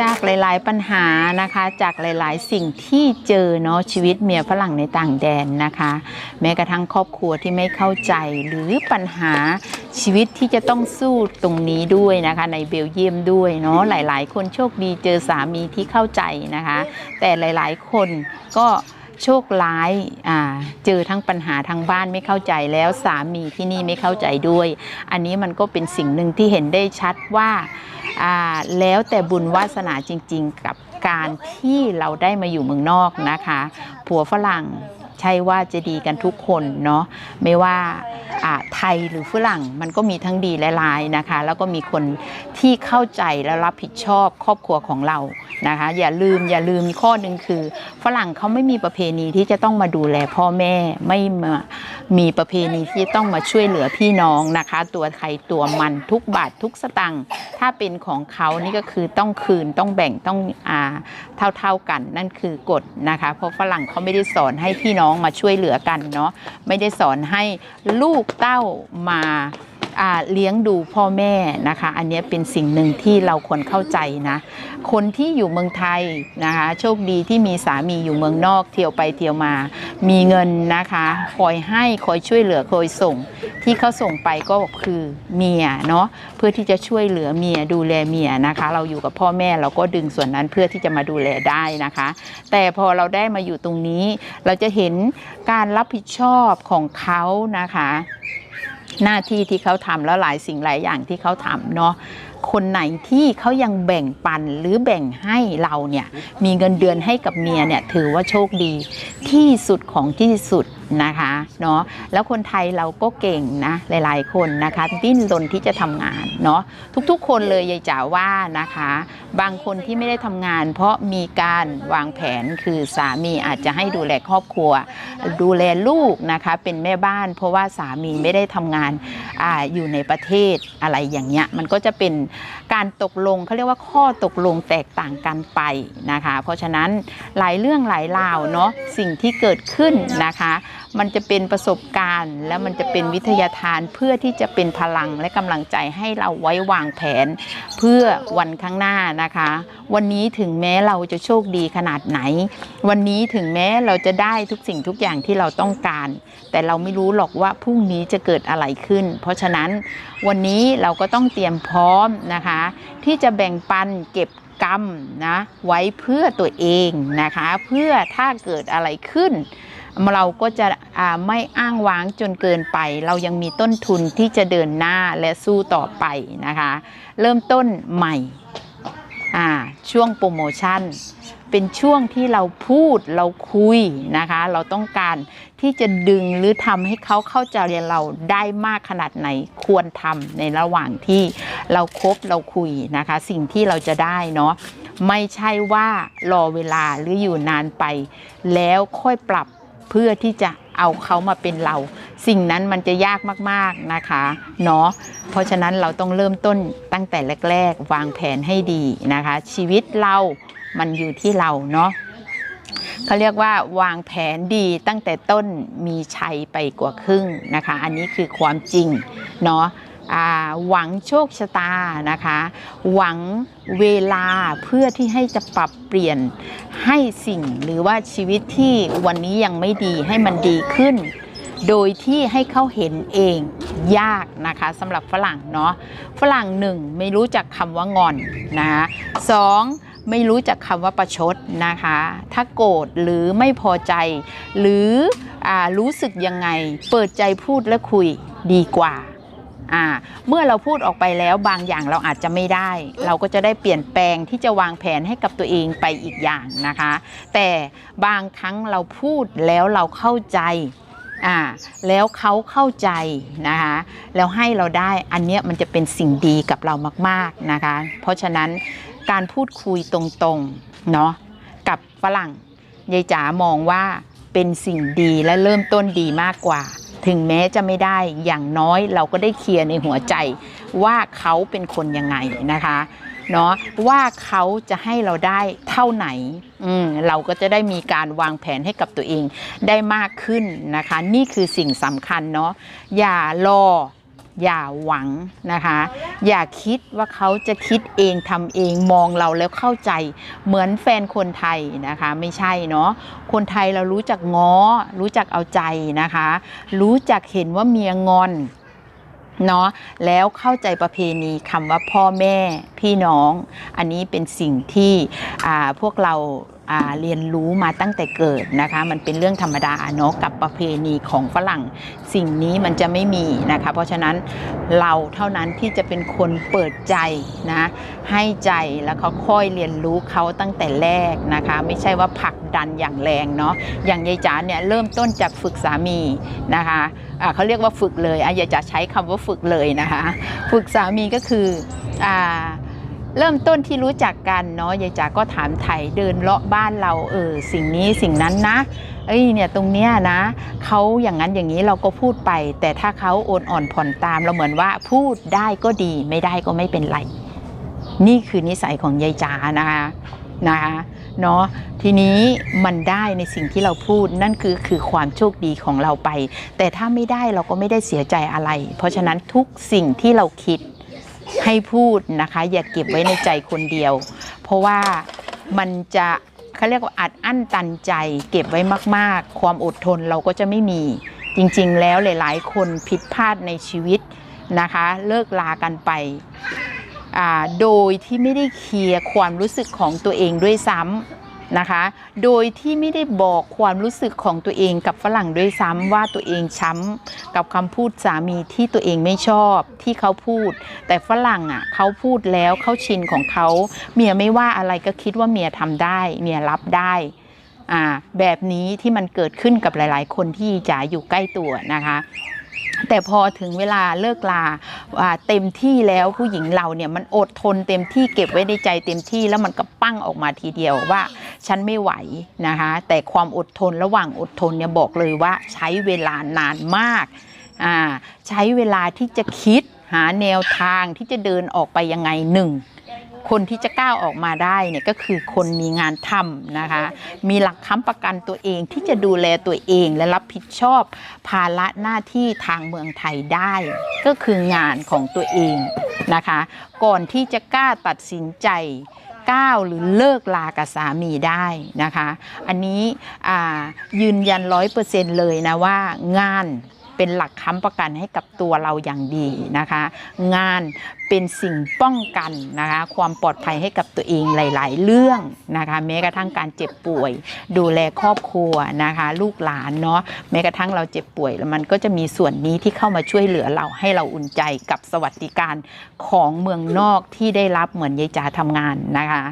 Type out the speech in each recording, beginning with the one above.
จากหลาย ๆ ปัญหานะคะ จากหลาย ๆ สิ่งที่เจอเนาะชีวิตเมียฝรั่งในต่างแดนนะคะ แม้กระทั่งครอบครัวที่ไม่เข้าใจหรือปัญหาชีวิตที่จะต้องสู้ตรงนี้ด้วยนะคะ ในเบลเยียมด้วยเนาะหลาย ๆ คนโชคดีเจอสามีที่เข้าใจนะคะ แต่หลาย ๆ คนก็ โชคร้ายอ่าเจอทั้งปัญหาทางบ้านไม่เข้าใจแล้วสามีที่นี่ไม่เข้าใจด้วย อันนี้มันก็เป็นสิ่งหนึ่งที่เห็นได้ชัดว่าอ่าแล้วแต่บุญวาสนาจริง ๆ กับการที่เราได้มาอยู่เมืองนอกนะคะ ผัวฝรั่ง ช่ว่าจะดีกันทุกคนเนาะไม่ว่าไทยหรือฝรั่งมันก็มีทั้งดีและร้ายนะคะ แล้วก็มีคนที่เข้าใจและรับผิดชอบครอบครัวของเรานะคะ อย่าลืมอย่าลืมข้อหนึ่งคือ ฝรั่งเขาไม่มีประเพณีที่จะต้องมาดูแลพ่อแม่ไม่มามีประเพณีที่ต้องมาช่วยเหลือพี่น้องนะคะ ตัวใครตัวมันทุกบาททุกสตังค์ถ้าเป็นของเขานี่ก็คือต้องคืนต้องแบ่งต้องอ่าเท่าๆกันนั่นคือกฎนะคะ เพราะฝรั่งเขาไม่ได้สอนให้พี่น้องมาช่วยเหลือกันเนาะไม่ได้สอนให้ลูกเต้ามาอ่าเลี้ยงดูพ่อแม่นะคะ อันนี้เป็นสิ่งหนึ่งที่เราควรเข้าใจนะ คนที่อยู่เมืองไทยนะคะ โชคดีที่มีสามีอยู่เมืองนอกเที่ยวไปเที่ยวมา มีเงินนะคะคอยให้คอยช่วยเหลือคอยส่ง ที่เขาส่งไปก็คือเมียเนาะเพื่อที่จะช่วยเหลือเมียดูแลเมียนะคะ เราอยู่กับพ่อแม่เราก็ดึงส่วนนั้นเพื่อที่จะมาดูแลได้นะคะ แต่พอเราได้มาอยู่ตรงนี้ เราจะเห็นการรับผิดชอบของเขานะคะ หน้าที่ที่เขาทำแล้วหลายสิ่งหลายอย่างที่เขาทำเนาะคนไหนที่เขายังแบ่งปันหรือแบ่งให้เราเนี่ยมีเงินเดือนให้กับเมียเนี่ยถือว่าโชคดีที่สุดของที่สุดนะคะเนาะแล้วคนไทยเราก็เก่งนะหลายๆ คนนะคะดิ้นรนที่จะทำงานเนาะทุกๆ คนเลยยายจ๋าว่านะคะ บางคนที่ไม่ได้ทำงาน เพราะมีการวางแผนคือสามีอาจจะให้ดูแลครอบครัว ดูแลลูกนะคะเป็นแม่บ้าน เพราะว่าสามีไม่ได้ทำงานอาอยู่ในประเทศอะไรอย่างเงี้ยมันก็จะเป็นการตกลงเขาเรียกว่าข้อตกลงแตกต่างกันไปนะคะ เพราะฉะนั้นหลายเรื่องหลายราวเนาะสิ่งที่เกิดขึ้นนะคะ มันจะเป็นประสบการณ์ และมันจะเป็นวิทยาทานเพื่อที่จะเป็นพลังและกำลังใจให้เราไว้วางแผน เพื่อวันข้างหน้านะคะ วันนี้ถึงแม้เราจะโชคดีขนาดไหน วันนี้ถึงแม้เราจะได้ทุกสิ่งทุกอย่างที่เราต้องการ แต่เราไม่รู้หรอกว่าพรุ่งนี้จะเกิดอะไรขึ้น เพราะฉะนั้นวันนี้เราก็ต้องเตรียมพร้อมนะคะ ที่จะแบ่งปันเก็บกรรมนะไว้เพื่อตัวเองนะคะ เพื่อถ้าเกิดอะไรขึ้น เราก็จะไม่อ้างว้างจนเกินไป เรายังมีต้นทุนที่จะเดินหน้าและสู้ต่อไปนะคะ เริ่มต้นใหม่ช่วงโปรโมชั่น เป็นช่วงที่เราพูดเราคุยนะคะ เราต้องการที่จะดึงหรือทำให้เขาเข้าใจเราได้มากขนาดไหนควรทำในระหว่างที่เราคบเราคุยนะคะ สิ่งที่เราจะได้เนาะไม่ใช่ว่ารอเวลาหรืออยู่นานไป แล้วค่อยปรับ เพื่อที่จะเอาเขามาเป็นเรา สิ่งนั้นมันจะยากมากๆนะคะเนาะเพราะฉะนั้นเราต้องเริ่มต้นตั้งแต่แรก ๆ วางแผนให้ดีนะคะ ชีวิตเรามันอยู่ที่เราเนาะเขาเรียกว่าวางแผนดีตั้งแต่ต้นมีชัยไปกว่าครึ่งนะคะ อันนี้คือความจริงเนาะ หวังโชคชะตานะคะ หวังเวลาเพื่อที่ให้จะปรับเปลี่ยนให้สิ่งหรือว่าชีวิตที่วันนี้ยังไม่ดีให้มันดีขึ้น โดยที่ให้เขาเห็นเองยากนะคะสำหรับฝรั่งเนาะฝรั่งหนึ่งไม่รู้จักคำว่างอนนะคะสองไม่รู้จักคำว่าประชดนะคะ ถ้าโกรธหรือไม่พอใจ หรืออรู้สึกยังไง เปิดใจพูดและคุยดีกว่า อ่าเมื่อเราพูดออกไปแล้วบางอย่างเราอาจจะไม่ได้ เราก็จะได้เปลี่ยนแปลงที่จะวางแผนให้กับตัวเองไปอีกอย่างนะคะ แต่บางครั้งเราพูดแล้วเราเข้าใจอ่าแล้วเขาเข้าใจนะคะแล้วให้เราได้อันเนี้ยมันจะเป็นสิ่งดีกับเรามากๆนะคะ เพราะฉะนั้นการพูดคุยตรงๆเนาะกับฝรั่งยายจ๋ามองว่าเป็นสิ่งดีและเริ่มต้นดีมากกว่า ถึงแม้จะไม่ได้อย่างน้อยเราก็ได้เคลียร์ในหัวใจว่าเขาเป็นคนยังไงนะคะเนาะว่าเขาจะให้เราได้เท่าไหนอืมเราก็จะได้มีการวางแผนให้กับตัวเองได้มากขึ้นนะคะ นี่คือสิ่งสำคัญเนาะอย่ารอ อย่าหวังนะคะ อย่าคิดว่าเขาจะคิดเองทำเองมองเราแล้วเข้าใจ เหมือนแฟนคนไทยนะคะ ไม่ใช่เนาะคนไทยเรารู้จักง้อ รู้จักเอาใจนะคะ รู้จักเห็นว่าเมียงอน เนาะแล้วเข้าใจประเพณีคำว่าพ่อแม่พี่น้อง อันนี้เป็นสิ่งที่พวกเราเรียนรู้มาตั้งแต่เกิดนะคะ มันเป็นเรื่องธรรมดาเนาะกับประเพณีของฝรั่ง สิ่งนี้มันจะไม่มีนะคะ เพราะฉะนั้นเราเท่านั้นที่จะเป็นคนเปิดใจนะให้ใจแล้วเขาค่อยเรียนรู้เขาตั้งแต่แรกนะคะ ไม่ใช่ว่าผลักดันอย่างแรงเนาะอย่างยายจ๋าเนี่ยเริ่มต้นจากฝึกสามีนะคะ เขาเรียกว่าฝึกเลยออย่าจะใช้คำว่าฝึกเลยนะคะ ฝึกสามีก็คืออเริ่มต้นที่รู้จักกันเนาะยายจ๋าก็ถามไถ่เดินเลาะบ้านเราเออสิ่งนี้สิ่งนั้นนะเอ้ยเนี่ยตรงเนี้ยนะเขาอย่างนั้นอย่างนี้เราก็พูดไป แต่ถ้าเขาโอนอ่อนผ่อนตามเราเหมือนว่าพูดได้ก็ดีไม่ได้ก็ไม่เป็นไร นี่คือนิสัยของยายจ๋านะคะนะคะ เนาะทีนี้มันได้ในสิ่งที่เราพูดนั่นคือคือความโชคดีของเราไป แต่ถ้าไม่ได้เราก็ไม่ได้เสียใจอะไร เพราะฉะนั้นทุกสิ่งที่เราคิดให้พูดนะคะ อย่าเก็บไว้ในใจคนเดียว เพราะว่ามันจะเขาเรียกว่าอัดอั้นตันใจ เก็บไว้มาก ๆ ความอดทนเราก็จะไม่มี จริง ๆ แล้วหลาย ๆ คนผิดพลาดในชีวิตนะคะ เลิกลากันไป โดยที่ไม่ได้เคลียร์ความรู้สึกของตัวเองด้วยซ้ำนะคะ โดยที่ไม่ได้บอกความรู้สึกของตัวเองกับฝรั่งด้วยซ้ำว่าตัวเองช้ำกับคำพูดสามีที่ตัวเองไม่ชอบที่เขาพูด แต่ฝรั่งอะเขาพูดแล้วเขาชินของเขาเมียไม่ว่าอะไรก็คิดว่าเมียทำได้ เมียรับได้อ่าแบบนี้ที่มันเกิดขึ้นกับหลาย ๆ คนที่จ๋าอยู่ใกล้ตัวนะคะ แต่พอถึงเวลาเลิกลาเต็มที่แล้วผู้หญิงเราเนี่ยมันอดทนเต็มที่เก็บไว้ในใจเต็มที่แล้วมันก็ปั้งออกมาทีเดียวว่า ฉันไม่ไหวนะคะ แต่ความอดทนระหว่างอดทนเนี่ยบอกเลยว่าใช้เวลานานมากใช้เวลาที่จะคิดหาแนวทางที่จะเดินออกไปยังไงหนึ่ง คนที่จะก้าวออกมาได้เนี่ยก็คือคนมีงานทำนะคะ มีหลักค้ำประกันตัวเองที่จะดูแลตัวเองและรับผิดชอบภาระหน้าที่ทางเมืองไทยได้ ก็คืองานของตัวเองนะคะ ก่อนที่จะกล้าตัดสินใจก้าวหรือเลิกลากับสามีได้นะคะ อันนี้ยืนยันร้อยเปอร์เซ็นต์เลยนะว่างานเป็นหลักค้ำประกันให้กับตัวเราอย่างดีนะคะ งาน เป็นสิ่งป้องกันนะคะความปลอดภัยให้กับตัวเองหลาย ๆ เรื่องนะคะแม้กระทั่งการเจ็บป่วย ดูแลครอบครัวนะคะลูกหลานเนาะแม้กระทั่งเราเจ็บป่วยแล้วมันก็จะมีส่วนนี้ที่เข้ามาช่วยเหลือเราให้เราอุ่นใจกับสวัสดิการของเมืองนอกที่ได้รับเหมือนยายจ๋าทำงานนะคะ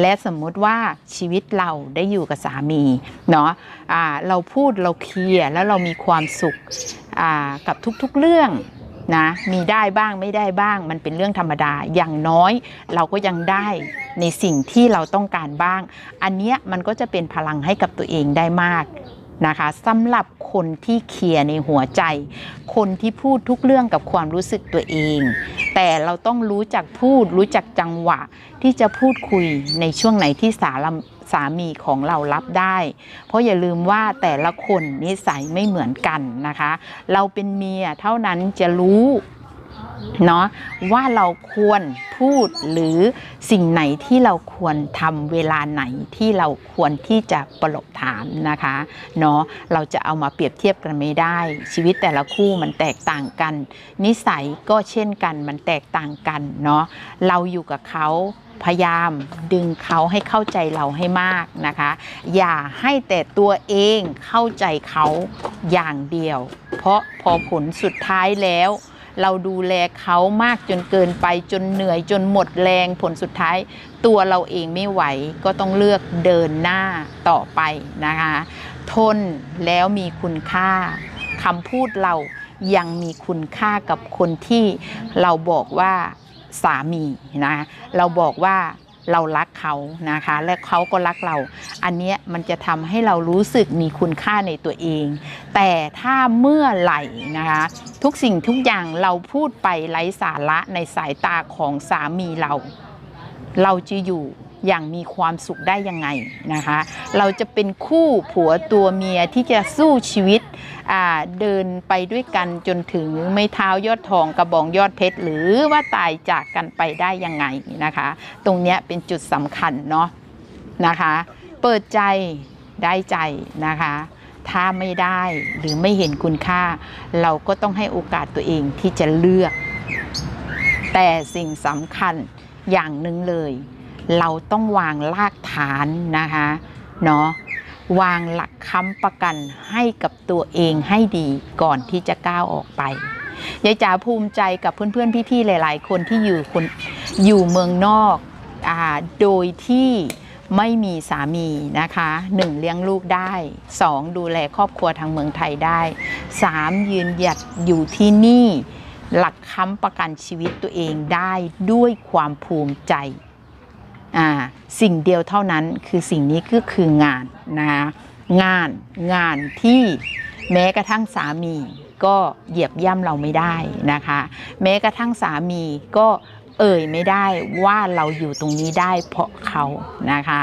และสมมุติว่าชีวิตเราได้อยู่กับสามีเนาะอ่าเราพูดเราเคลียร์แล้วเรามีความสุขกับทุกๆเรื่อง นะมีได้บ้างไม่ได้บ้าง มันเป็นเรื่องธรรมดาอย่างน้อย เราก็ยังได้ในสิ่งที่เราต้องการบ้าง อันเนี้ยมันก็จะเป็นพลังให้กับตัวเองได้มากนะคะสำหรับคนที่เคลียร์ในหัวใจ คนที่พูดทุกเรื่องกับความรู้สึกตัวเอง แต่เราต้องรู้จักพูดรู้จักจังหวะที่จะพูดคุยในช่วงไหนที่สาร สามีของเรารับได้ เพราะอย่าลืมว่าแต่ละคนนิสัยไม่เหมือนกันนะคะ เราเป็นเมียเท่านั้นจะรู้เนาะว่าเราควรพูดหรือสิ่งไหนที่เราควรทำเวลาไหนที่เราควรที่จะปลบถามนะคะเนาะเราจะเอามาเปรียบเทียบกันไม่ได้ ชีวิตแต่ละคู่มันแตกต่างกัน นิสัยก็เช่นกันมันแตกต่างกันเนาะเราอยู่กับเขา พยายามดึงเขาให้เข้าใจเราให้มากนะคะ อย่าให้แต่ตัวเองเข้าใจเขาอย่างเดียว เพราะพอผลสุดท้ายแล้ว เราดูแลเขามากจนเกินไปจนเหนื่อยจนหมดแรงผลสุดท้าย ตัวเราเองไม่ไหวก็ต้องเลือกเดินหน้าต่อไปนะคะ ทนแล้วมีคุณค่าคำพูดเรายังมีคุณค่ากับคนที่เราบอกว่า สามีนะเราบอกว่าเรารักเขานะคะ และเขาก็รักเรา อันนี้มันจะทำให้เรารู้สึกมีคุณค่าในตัวเอง แต่ถ้าเมื่อไหร่นะคะ ทุกสิ่งทุกอย่างเราพูดไปไร้สาระในสายตาของสามีเรา เราจะอยู่ อย่างมีความสุขได้ยังไงนะคะ เราจะเป็นคู่ผัวตัวเมียที่จะสู้ชีวิตเดินไปด้วยกันจนถึงไม่เท้ายอดทองกระบองยอดเพชรหรือว่าตายจากกันไปได้ยังไงนะคะ ตรงนี้เป็นจุดสำคัญเนาะนะคะ เปิดใจได้ใจนะคะถ้าไม่ได้หรือไม่เห็นคุณค่า เราก็ต้องให้โอกาสตัวเองที่จะเลือก แต่สิ่งสำคัญอย่างหนึ่งเลย เราต้องวางรากฐานนะคะเนาะวางหลักค้ำประกันให้กับตัวเองให้ดีก่อนที่จะก้าวออกไปยายจ๋าภูมิใจกับเพื่อนๆพี่ๆหลาย ๆ คนที่อยู่คนอยู่เมืองนอกอาโดยที่ไม่มีสามีนะคะหนึ่งเลี้ยงลูกได้สองดูแลครอบครัวทางเมืองไทยได้สามยืนหยัดอยู่ที่นี่ หลักค้ำประกันชีวิตตัวเองได้ด้วยความภูมิใจ สิ่งเดียวเท่านั้นคือสิ่งนี้ก็คืองานนะคะงานงานที่แม้กระทั่งสามีก็เหยียบย่ำเราไม่ได้นะคะ แม้กระทั่งสามีก็เอ่ยไม่ได้ว่าเราอยู่ตรงนี้ได้เพราะเขานะคะ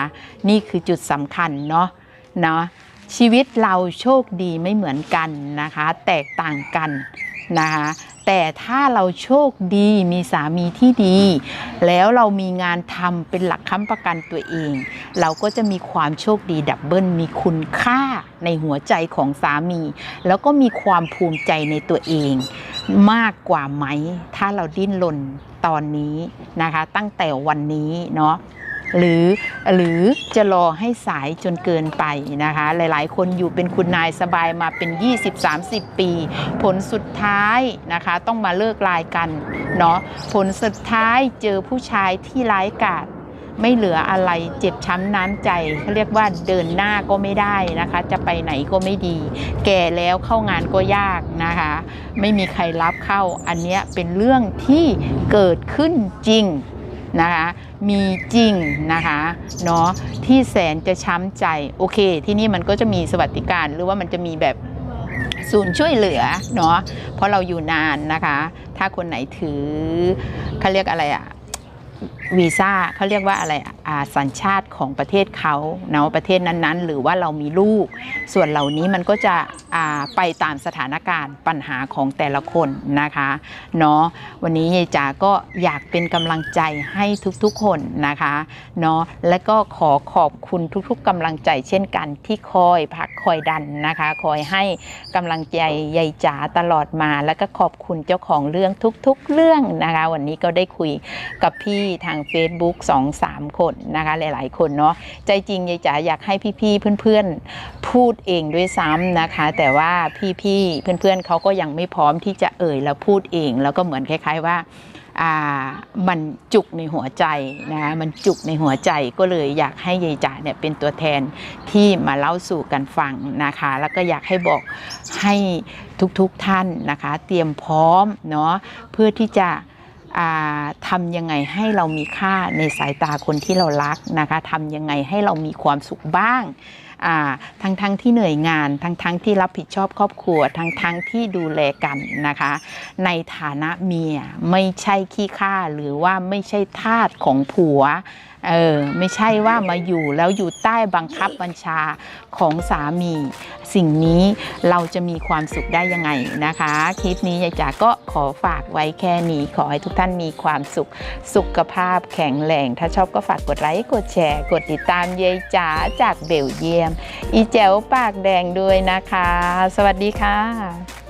นี่คือจุดสำคัญเนาะเนาะชีวิตเราโชคดีไม่เหมือนกันนะคะ แตกต่างกัน นะคะแต่ถ้าเราโชคดีมีสามีที่ดี แล้วเรามีงานทำเป็นหลักค้ำประกันตัวเอง เราก็จะมีความโชคดีดับเบิลมีคุณค่าในหัวใจของสามี แล้วก็มีความภูมิใจในตัวเอง มากกว่าไหม ถ้าเราดิ้นรนตอนนี้นะคะ ตั้งแต่วันนี้เนาะ หรือหรือจะรอให้สายจนเกินไปนะคะ หลายๆ คนอยู่เป็นคุณนายสบายมาเป็น 20-30 ปี ผลสุดท้ายนะคะ ต้องมาเลิกลายกันเนาะผลสุดท้ายเจอผู้ชายที่ร้ายกาจไม่เหลืออะไรเจ็บช้ำน้ำใจเขาเรียกว่าเดินหน้าก็ไม่ได้นะคะ จะไปไหนก็ไม่ดี แก่แล้วเข้างานก็ยากนะคะ ไม่มีใครรับเข้าอันเนี้ยเป็นเรื่องที่เกิดขึ้นจริงนะคะ มีจริงนะคะเนาะที่แสนจะช้ำใจโอเค ที่นี่มันก็จะมีสวัสดิการหรือว่ามันจะมีแบบศูนย์ช่วยเหลือเนาะเพราะเราอยู่นานนะคะ ถ้าคนไหนถือเขาเรียกอะไรอะ วีซ่าเขาเรียกว่าอะไรอ่าสัญชาติของประเทศเขาเนาะประเทศนั้นๆ หรือว่าเรามีลูก ส่วนเหล่านี้มันก็จะอ่าไปตามสถานการณ์ปัญหาของแต่ละคนนะคะเนาะวันนี้ยายจ๋าก็อยากเป็นกำลังใจให้ทุกๆคนนะคะเนาะและก็ขอขอบคุณทุกๆกำลังใจเช่นกันที่คอยผักคอยดันนะคะ คอยให้กำลังใจยายจ๋าตลอดมา แล้วก็ขอบคุณเจ้าของเรื่องทุกๆเรื่องนะคะ วันนี้ก็ได้คุยกับพี่ทาง Facebook 2-3 คนนะคะหลาย ๆ คนเนาะใจจริงยายจ๋าอยากให้พี่ๆเพื่อนๆพูดเองด้วยซ้ำนะคะ แต่ว่าพี่ๆเพื่อนๆเขาก็ยังไม่พร้อมที่จะเอ่ยแล้วพูดเอง แล้วก็เหมือนคล้าย ๆว่ามันจุกในหัวใจนะมันจุกในหัวใจก็เลยอยากให้ยายจ๋าเนี่ยเป็นตัวแทนที่มาเล่าสู่กันฟังนะคะ แล้วก็อยากให้บอกให้ทุกๆท่านนะคะ เตรียมพร้อมเนาะเพื่อที่จะ ทำยังไงให้เรามีค่าในสายตาคนที่เรารักนะคะทำยังไงให้เรามีความสุขบ้างทั้งทั้งที่เหนื่อยงาน ทั้งทั้งที่รับผิดชอบครอบครัว ทั้งทั้งที่ดูแลกันนะคะ ในฐานะเมียไม่ใช่ขี้ข้าหรือว่าไม่ใช่ทาสของผัว เออไม่ใช่ว่ามาอยู่แล้วอยู่ใต้บังคับบัญชาของสามี สิ่งนี้เราจะมีความสุขได้ยังไงนะคะ คลิปนี้ยายจ๋าก็ขอฝากไว้แค่นี้ ขอให้ทุกท่านมีความสุขสุขภาพแข็งแรงถ้าชอบก็ฝากกดไลค์กดแชร์ กดติดตามยายจ๋าจากเบลเยียม อีแจ๋วปากแดงด้วยนะคะ สวัสดีค่ะ